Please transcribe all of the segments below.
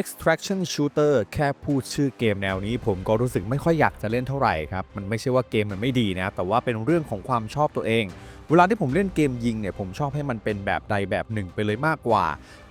extraction shooter แค่พูดชื่อเกมแนวนี้ ผมก็รู้สึกไม่ค่อยอยากจะเล่นเท่าไหร่ครับ มันไม่ใช่ว่าเกมมันไม่ดีนะแต่ว่าเป็นเรื่องของความชอบตัวเอง เวลาที่ผมเล่นเกมยิงเนี่ยผมชอบให้มันเป็นแบบใดแบบหนึ่งไปเลยมากกว่า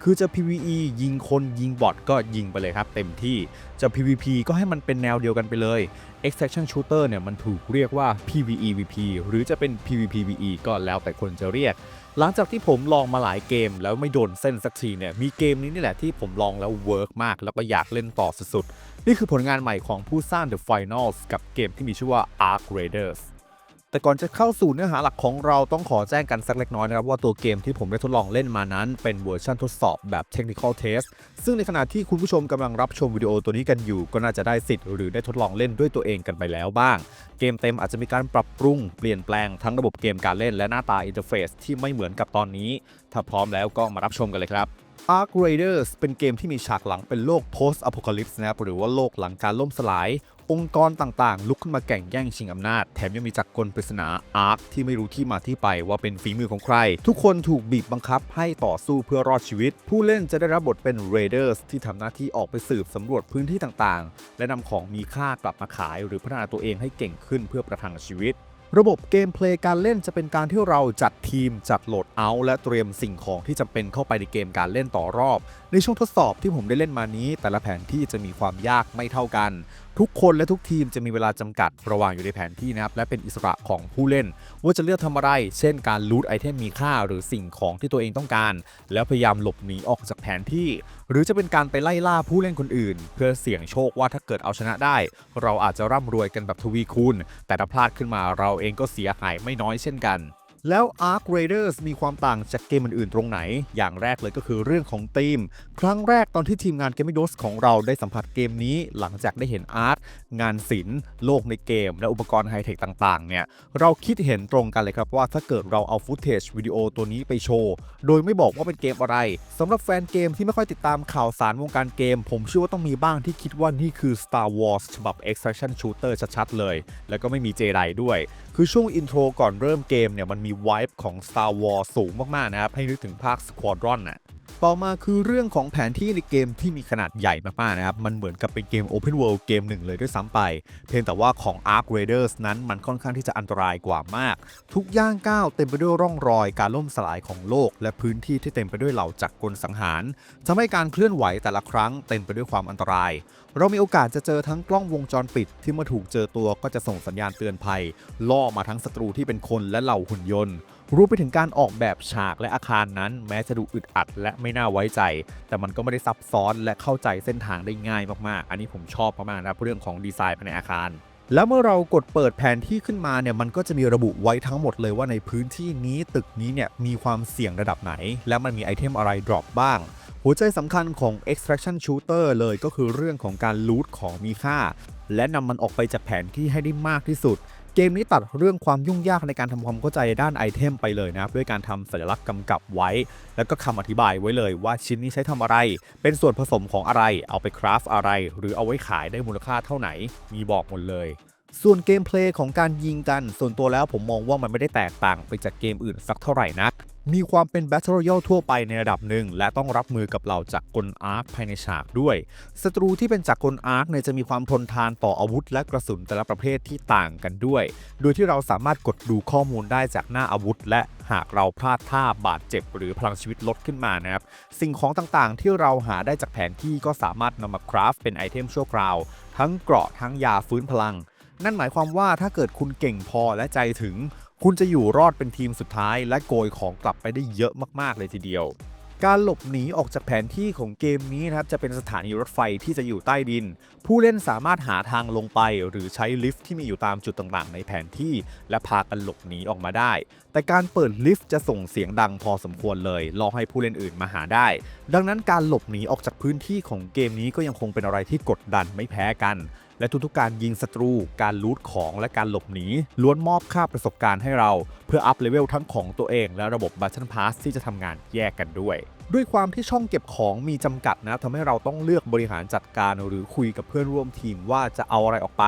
คือจะ PVE ยิงคนยิงบอทก็ยิงไปเลยครับเต็มที่จะ PVP ก็ให้มันเป็นแนวเดียวกันไปเลย extraction shooter เนี่ยมันถูกเรียกว่า PVEVP หรือจะเป็น PVPVE ก็แล้วแต่คนจะเรียก หลังจากที่ผมลองมาหลายเกมแล้วไม่โดนเส้นสักทีเนี่ยมีเกมนี้นี่แหละที่ผมลองแล้วเวิร์กมาก แล้วก็อยากเล่นต่อสุดๆนี่คือผลงานใหม่ของผู้สร้าง The Finals กับเกมที่มีชื่อว่า Ark Raiders แต่ก่อนจะเข้าสู่เนื้อหาหลักของเราต้องขอแจ้งกันสักเล็กน้อยนะครับว่าตัวเกมที่ผมได้ทดลองเล่นมานั้นเป็นเวอร์ชันทดสอบแบบ Technical Test ซึ่งในขณะที่คุณผู้ชมกำลังรับชมวิดีโอตัวนี้กันอยู่ ก็น่าจะได้สิทธิ์หรือได้ทดลองเล่นด้วยตัวเองกันไปแล้วบ้าง เกมเต็มอาจจะมีการปรับปรุงเปลี่ยนแปลงทั้งระบบเกมการเล่นและหน้าตาอินเทอร์เฟซที่ไม่เหมือนกับตอนนี้ ถ้าพร้อมแล้วก็มารับชมกันเลยครับ Ark Raiders เป็นเกมที่มีฉากหลังเป็นโลก post apocalypse นะครับหรือว่าโลกหลังการล่มสลาย องค์กรต่างๆ ลุกขึ้นมาแข่งแย่งชิงอำนาจ แถมยังมีจักรกลปริศนา Ark ที่ไม่รู้ที่มาที่ไปว่าเป็นฝีมือของใคร ทุกคนถูกบีบบังคับให้ต่อสู้เพื่อรอดชีวิต ผู้เล่นจะได้รับบทเป็น Raiders ที่ทำหน้าที่ออกไปสืบสำรวจพื้นที่ต่างๆ และนำของมีค่ากลับมาขาย หรือพัฒนาตัวเองให้เก่งขึ้นเพื่อประทังชีวิตระบบเกมเพลย์การเล่นจะเป็นการที่เราจัดทีมจัดโหลดเอาท์และเตรียมสิ่งของที่จำเป็นเข้าไปในเกมการเล่นต่อรอบในช่วงทดสอบที่ผมได้เล่นมานี้ แต่ละแผนที่จะมีความยากไม่เท่ากัน ทุกคนและทุกทีมจะมีเวลาจำกัดระหว่างอยู่ในแผนที่นะครับและเป็นอิสระของผู้เล่น ว่าจะเลือกทำอะไร เช่นการลูดไอเทมมีค่าหรือสิ่งของที่ตัวเองต้องการ แล้วพยายามหลบหนีออกจากแผนที่ หรือจะเป็นการไปไล่ล่าผู้เล่นคนอื่น เพื่อเสี่ยงโชคว่าถ้าเกิดเอาชนะได้ เราอาจจะร่ำรวยกันแบบทวีคูณแต่ถ้าพลาดขึ้นมาเราเองก็เสียหายไม่น้อยเช่นกัน แล้ว Ark Raiders มีความต่างจากเกมอื่นๆ ตรงไหน อย่างแรกเลยก็คือเรื่องของธีม ครั้งแรกตอนที่ทีมงาน Gaming d o s ของเราได้สัมผัสเกมนี้ หลังจากได้เห็นอาร์ต งานศิลป์ โลกในเกม และอุปกรณ์ไฮเทคต่างๆ เนี่ย เราคิดเห็นตรงกันเลยครับว่าถ้าเกิดเราเอาฟุตเทจวิดีโอตัวนี้ไปโชว์ โดยไม่บอกว่าเป็นเกมอะไรสำหรับแฟนเกมที่ไม่ค่อยติดตามข่าวสารวงการเกม ผมเชื่อว่าต้องมีบ้างที่คิดว่านี่คือ Star Wars ฉบับ Extraction Shooter ชัดๆเลย แล้วก็ไม่มีเจไดด้วย คือช่วงอินโทรก่อนเริ่มเกมเนี่ยมันมีวายของ Star Wars สูงมากๆนะครับ ให้นึกถึงภาค Squadron น่ะ ต่อมาคือเรื่องของแผนที่ในเกมที่มีขนาดใหญ่มากๆนะครับ มันเหมือนกับเป็นเกม Open World เกมหนึ่งเลยด้วยซ้ำไป เพียงแต่ว่าของ Ark Raiders นั้นมันค่อนข้างที่จะอันตรายกว่ามาก ทุกย่างก้าวเต็มไปด้วยร่องรอยการล่มสลายของโลก และพื้นที่ที่เต็มไปด้วยเหล่าจักรกลสังหารทำให้การเคลื่อนไหวแต่ละครั้งเต็มไปด้วยความอันตราย เรามีโอกาสจะเจอทั้งกล้องวงจรปิด ที่เมื่อถูกเจอตัวก็จะส่งสัญญาณเตือนภัย ล่อมาทั้งศัตรูที่เป็นคนและเหล่าหุ่นยนต์ รวมไปถึงการออกแบบฉากและอาคารนั้น แม้จะดูอึดอัดและไม่น่าไว้ใจ แต่มันก็ไม่ได้ซับซ้อนและเข้าใจเส้นทางได้ง่ายมากๆ อันนี้ผมชอบมากๆนะเรื่องของดีไซน์ภายในอาคารแล้วเมื่อเรากดเปิดแผนที่ขึ้นมาเนี่ยมันก็จะมีระบุไว้ทั้งหมดเลยว่าในพื้นที่นี้ตึกนี้เนี่ยมีความเสี่ยงระดับไหน และมันมีไอเทมอะไรดรอปบ้าง หัวใจสำคัญของ extraction shooter เลยก็คือเรื่องของการลูทของมีค่า และนำมันออกไปจากแผนที่ให้ได้มากที่สุด เกมนี้ตัดเรื่องความยุ่งยากในการทำความเข้าใจด้านไอเทมไปเลยนะครับด้วยการทำสัญลักษณ์กำกับไว้ แล้วก็คำอธิบายไว้เลยว่าชิ้นนี้ใช้ทำอะไร เป็นส่วนผสมของอะไร เอาไปคราฟอะไร หรือเอาไว้ขายได้มูลค่าเท่าไหน มีบอกหมดเลยส่วนเกมเพลย์ของการยิงกัน ส่วนตัวแล้วผมมองว่ามันไม่ได้แตกต่างไปจากเกมอื่นสักเท่าไหร่นัก มีความเป็น Battle Royale ทั่วไปในระดับหนึ่ง และต้องรับมือกับเหล่าจักรกลอาร์คภายในฉากด้วยศัตรูที่เป็นจักรกลอาร์คเนี่ยจะมีความทนทานต่ออาวุธ และกระสุนแต่ละประเภทที่ต่างกันด้วย โดยที่เราสามารถกดดูข้อมูลได้จากหน้าอาวุธ และหากเราพลาดท่าบาดเจ็บ หรือพลังชีวิตลดขึ้นมานะครับสิ่งของต่างๆ ที่เราหาได้จากแผนที่ก็สามารถนำมาคราฟเป็นไอเทมชั่วคราว ทั้งเกราะทั้งยาฟื้นพลัง นั่นหมายความว่าถ้าเกิดคุณเก่งพอและใจถึง คุณจะอยู่รอดเป็นทีมสุดท้ายและโกยของกลับไปได้เยอะมากๆเลยทีเดียว การหลบหนีออกจากแผนที่ของเกมนี้นะครับจะเป็นสถานีรถไฟที่จะอยู่ใต้ดิน ผู้เล่นสามารถหาทางลงไป หรือใช้ลิฟต์ที่มีอยู่ตามจุดต่างๆ ในแผนที่ และพากันหลบหนีออกมาได้ แต่การเปิดลิฟต์จะส่งเสียงดังพอสมควรเลยรอให้ผู้เล่นอื่นมาหาได้ ดังนั้นการหลบหนีออกจากพื้นที่ของเกมนี้ก็ยังคงเป็นอะไรที่กดดันไม่แพ้กัน และทุกๆการยิงศัตรู การลูทของและการหลบหนีล้วนมอบค่าประสบการณ์ให้เรา เพื่ออัพเลเวลทั้งของตัวเองและระบบบัตชันพาสที่จะทำงานแยกกันด้วย ด้วยความที่ช่องเก็บของมีจำกัดนะทำให้เราต้องเลือกบริหารจัดการหรือคุยกับเพื่อนร่วมทีมว่าจะเอาอะไรออกไป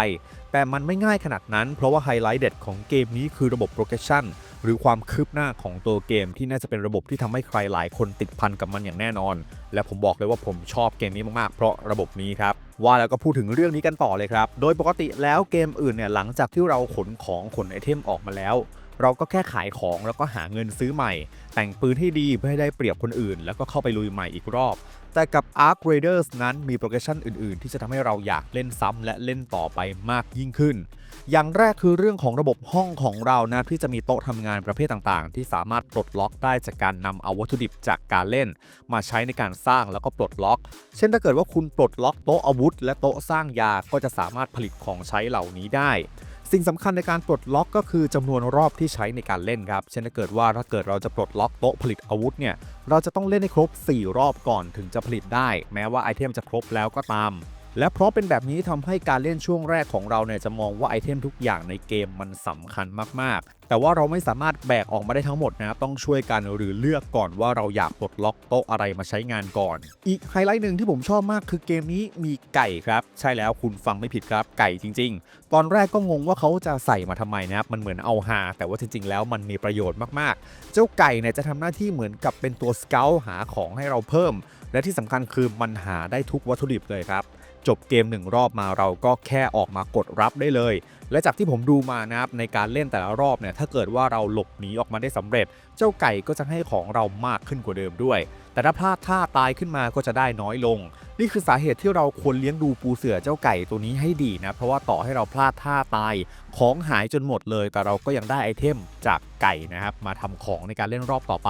แต่มันไม่ง่ายขนาดนั้น เพราะว่าไฮไลท์เด็ดของเกมนี้คือระบบ progression หรือความคืบหน้าของตัวเกมที่น่าจะเป็นระบบที่ทำให้ใครหลายคนติดพันกับมันอย่างแน่นอน และผมบอกเลยว่าผมชอบเกมนี้มากๆ เพราะระบบนี้ครับ ว่าแล้วก็พูดถึงเรื่องนี้กันต่อเลยครับ โดยปกติแล้วเกมอื่นเนี่ยหลังจากที่เราขนของขนไอเทมออกมาแล้ว เราก็แค่ขายของแล้วก็หาเงินซื้อใหม่ แต่งปืนให้ดีเพื่อให้ได้เปรียบคนอื่น แล้วก็เข้าไปลุยใหม่อีกรอบ แต่กับ Ark Raiders นั้นมีโปรเกรสชันอื่นๆ ที่จะทำให้เราอยากเล่นซ้ำและเล่นต่อไปมากยิ่งขึ้น อย่างแรกคือเรื่องของระบบห้องของเรานะที่จะมีโต๊ะทำงานประเภทต่างๆ ที่สามารถปลดล็อกได้จากการนำเอาวัตถุดิบจากการเล่น มาใช้ในการสร้างแล้วก็ปลดล็อก เช่นถ้าเกิดว่าคุณปลดล็อกโต๊ะอาวุธ และโต๊ะสร้างยาก็จะสามารถผลิตของใช้เหล่านี้ได้ สิ่งสำคัญในการปลดล็อกก็คือจำนวนรอบที่ใช้ในการเล่นครับ เช่นถ้าเกิดว่าถ้าเกิดเราจะปลดล็อกโต๊ะผลิตอาวุธเนี่ย เราจะต้องเล่นให้ครบ 4 รอบก่อนถึงจะผลิตได้ แม้ว่าไอเทมจะครบแล้วก็ตาม และเพราะเป็นแบบนี้ทำให้การเล่นช่วงแรกของเราเนี่ยจะมองว่าไอเทมทุกอย่างในเกมมันสำคัญมากๆ แต่ว่าเราไม่สามารถแบกออกมาได้ทั้งหมดนะครับต้องช่วยกันหรือเลือกก่อนว่าเราอยากปลดล็อกโต๊ะอะไรมาใช้งานก่อน อีกไฮไลท์หนึ่งที่ผมชอบมากคือเกมนี้มีไก่ครับ ใช่แล้วคุณฟังไม่ผิดครับไก่จริง ๆ ตอนแรกก็งงว่าเขาจะใส่มาทำไมนะครับมันเหมือนเอาฮาแต่ว่าจริง ๆ แล้วมันมีประโยชน์มากๆ เจ้าไก่เนี่ยจะทำหน้าที่เหมือนกับเป็นตัวสเกลหาของให้เราเพิ่ม และที่สำคัญคือมันหาได้ทุกวัตถุดิบเลยครับ จบเกมหนึ่งรอบมาเราก็แค่ออกมากดรับได้เลย และจากที่ผมดูมานะครับในการเล่นแต่ละรอบเนี่ยถ้าเกิดว่าเราหลบหนีออกมาได้สำเร็จ เจ้าไก่ก็จะให้ของเรามากขึ้นกว่าเดิมด้วย แต่ถ้าพลาดท่าตายขึ้นมาก็จะได้น้อยลง นี่คือสาเหตุที่เราควรเลี้ยงดูปูเสือเจ้าไก่ตัวนี้ให้ดีนะเพราะว่าต่อให้เราพลาดท่าตาย ของหายจนหมดเลย แต่เราก็ยังได้ไอเทมจากไก่นะครับมาทำของในการเล่นรอบต่อไป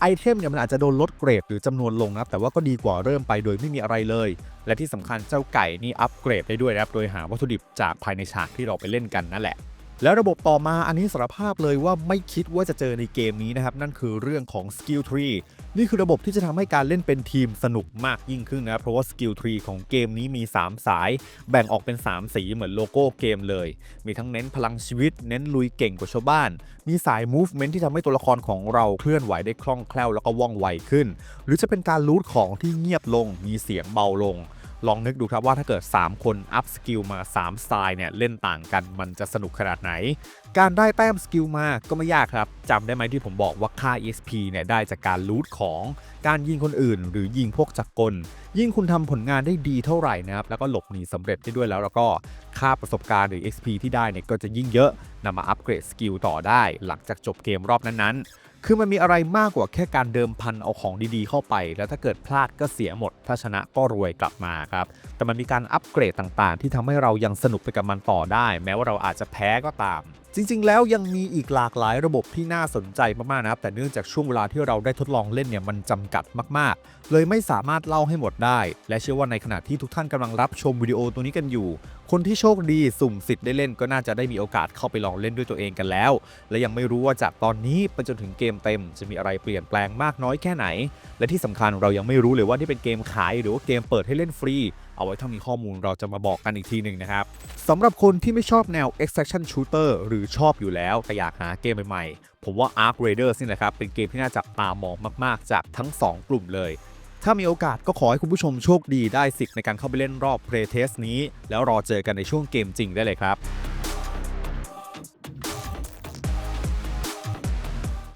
ไอเทมเนี่ยมันอาจจะโดนลดเกรดหรือจำนวนลงนะครับแต่ว่าก็ดีกว่าเริ่มไปโดยไม่มีอะไรเลย และที่สำคัญเจ้าไก่นี่อัปเกรดได้ด้วยนะครับโดยหาวัตถุดิบจากภายในฉากที่เราไปเล่นกันนั่นแหละ แล้วระบบต่อมาอันนี้สารภาพเลยว่าไม่คิดว่าจะเจอในเกมนี้นะครับ นั่นคือเรื่องของ Skill Tree นี่คือระบบที่จะทำให้การเล่นเป็นทีมสนุกมากยิ่งขึ้นนะครับเพราะว่า Skill Tree ของเกมนี้มี 3 สาย แบ่งออกเป็น 3 สีเหมือนโลโก้เกมเลย มีทั้งเน้นพลังชีวิต เน้นลุยเก่งกว่าชาวบ้าน มีสาย Movement ที่ทำให้ตัวละครของเราเคลื่อนไหวได้คล่องแคล่วแล้วก็ว่องไวขึ้น หรือจะเป็นการรูทของที่เงียบลง มีเสียงเบาลง ลองนึกดูครับว่าถ้าเกิด 3 คนอัพสกิลมา 3 สไตล์เนี่ยเล่นต่างกันมันจะสนุกขนาดไหน การได้แต้มสกิลมาก็ไม่ยากครับจำได้ไหมที่ผมบอกว่าค่า EXP เนี่ยได้จากการลูทของการยิงคนอื่น หรือยิงพวกจักรกล ยิ่งคุณทำผลงานได้ดีเท่าไหร่นะครับแล้วก็หลบหนีสำเร็จได้ด้วยแล้วแล้วก็ ค่าประสบการณ์หรือ XP ที่ได้เนี่ยก็จะยิ่งเยอะนำมาอัปเกรดสกิลต่อได้ หลังจากจบเกมรอบนั้นๆ คือมันมีอะไรมากกว่าแค่การเดิมพันเอาของดีๆเข้าไป แล้วถ้าเกิดพลาดก็เสียหมด ถ้าชนะก็รวยกลับมาครับ แต่มันมีการอัปเกรดต่างๆ ที่ทำให้เรายังสนุกไปกับมันต่อได้ แม้ว่าเราอาจจะแพ้ก็ตาม จริงๆ แล้วยังมีอีกหลากหลายระบบที่น่าสนใจมากๆนะครับแต่เนื่องจากช่วงเวลาที่เราได้ทดลองเล่นเนี่ยมันจำกัดมากๆ เลยไม่สามารถเล่าให้หมดได้ และเชื่อว่าในขณะที่ทุกท่านกำลังรับชมวิดีโอตัวนี้กันอยู่ คนที่โชคดีสุ่มสิทธิ์ได้เล่นก็น่าจะได้มีโอกาสเข้าไปลองเล่นด้วยตัวเองกันแล้ว และยังไม่รู้ว่าจากตอนนี้ไปจนถึงเกมเต็ม จะมีอะไรเปลี่ยนแปลงมากน้อยแค่ไหน และที่สำคัญเรายังไม่รู้เลยว่านี่เป็นเกมขายหรือว่าเกมเปิดให้เล่นฟรี เอาไว้ถ้ามีข้อมูลเราจะมาบอกกันอีกทีหนึ่งนะครับสำหรับคนที่ไม่ชอบแนว extraction shooter หรือชอบอยู่แล้ว แต่อยากหาเกมใหม่ๆ ผมว่า Ark Raiders นี่แหละครับ เป็นเกมที่น่าจับตามองมากๆ จากทั้ง 2 กลุ่มเลย ถ้ามีโอกาสก็ขอให้คุณผู้ชมโชคดีได้สิทธิ์ในการเข้าไปเล่นรอบ Playtest นี้ แล้วรอเจอกันในช่วงเกมจริงได้เลยครับ